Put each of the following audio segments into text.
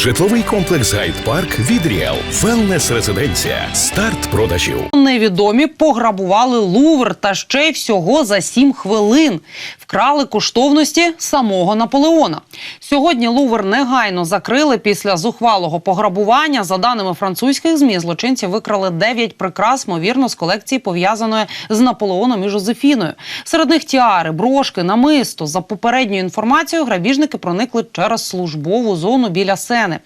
Житловий комплекс Гайд-Парк від Ріел. Велнес резиденція. Старт продажів. Невідомі пограбували Лувр та ще й всього за сім хвилин. Вкрали коштовності самого Наполеона. Сьогодні Лувр негайно закрили після зухвалого пограбування. За даними французьких змі, злочинці викрали дев'ять прикрас, ймовірно, з колекції пов'язаної з Наполеоном і Жозефіною. Серед них тіари, брошки, намисто. За попередньою інформацією, грабіжники проникли через службову зону біля zmiany.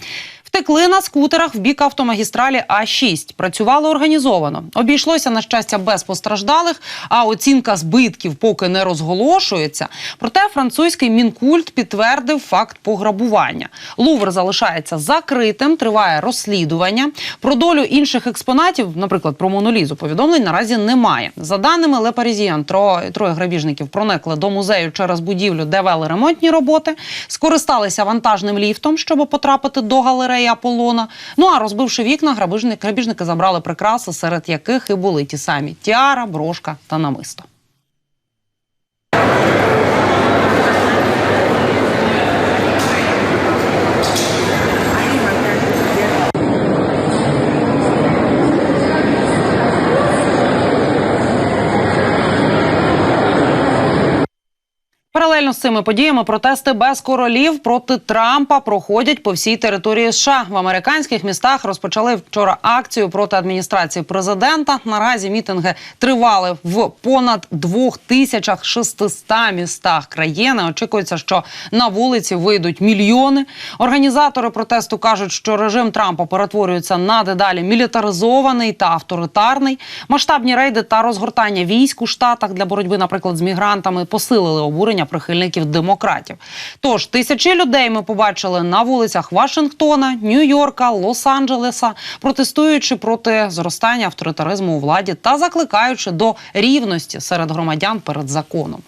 Втекли на скутерах в бік автомагістралі А6. Працювали організовано. Обійшлося на щастя без постраждалих, а оцінка збитків поки не розголошується. Проте французький мінкульт підтвердив факт пограбування. Лувр залишається закритим, триває розслідування. Про долю інших експонатів, наприклад, про монолізу, повідомлень наразі немає. За даними Le Parisien, троє, троє грабіжників проникли до музею через будівлю, де вели ремонтні роботи, скористалися вантажним ліфтом, щоб потрапити до галереї Аполлона. Ну а розбивши вікна, грабіжники забрали прикраси, серед яких і були ті самі тіара, брошка та намисто. Паралельно з цими подіями протести без королів проти Трампа проходять по всій території США. В американських містах розпочали вчора акцію проти адміністрації президента. Наразі мітинги тривали в понад 2600 містах країни. Очікується, що на вулиці вийдуть мільйони. Організатори протесту кажуть, що режим Трампа перетворюється на дедалі мілітаризований та авторитарний. Масштабні рейди та розгортання військ у штатах для боротьби, наприклад, з мігрантами посилили обурення прихильників демократів. Тож тисячі людей ми побачили на вулицях Вашингтона, Нью-Йорка, Лос-Анджелеса, протестуючи проти зростання авторитаризму у владі та закликаючи до рівності серед громадян перед законом.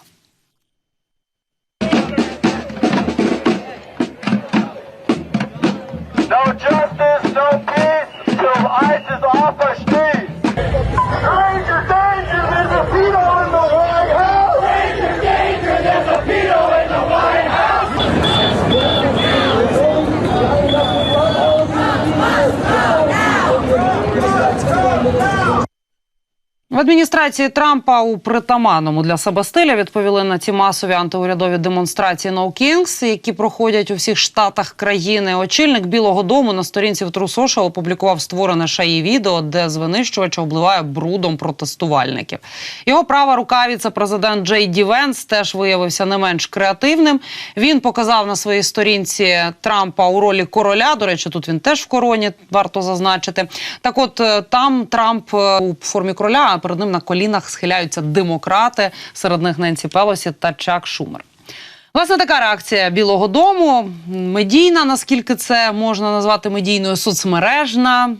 В адміністрації Трампа у притаманному для себе відповіли на ці масові антиурядові демонстрації No Kings, які проходять у всіх штатах країни. Очільник Білого Дому на сторінці в Social опублікував створене шаї відео, де з винищувача обливає брудом протестувальників. Його права рука віце-президент Джей Ді Венс теж виявився не менш креативним. Він показав на своїй сторінці Трампа у ролі короля. До речі, тут він теж в короні, варто зазначити. Так, от е, там Трамп е, у формі короля, перед ним на колінах схиляються демократи, серед них Ненсі Пелосі та Чак Шумер. Власне, така реакція Білого Дому медійна, наскільки це можна назвати медійною соцмережна.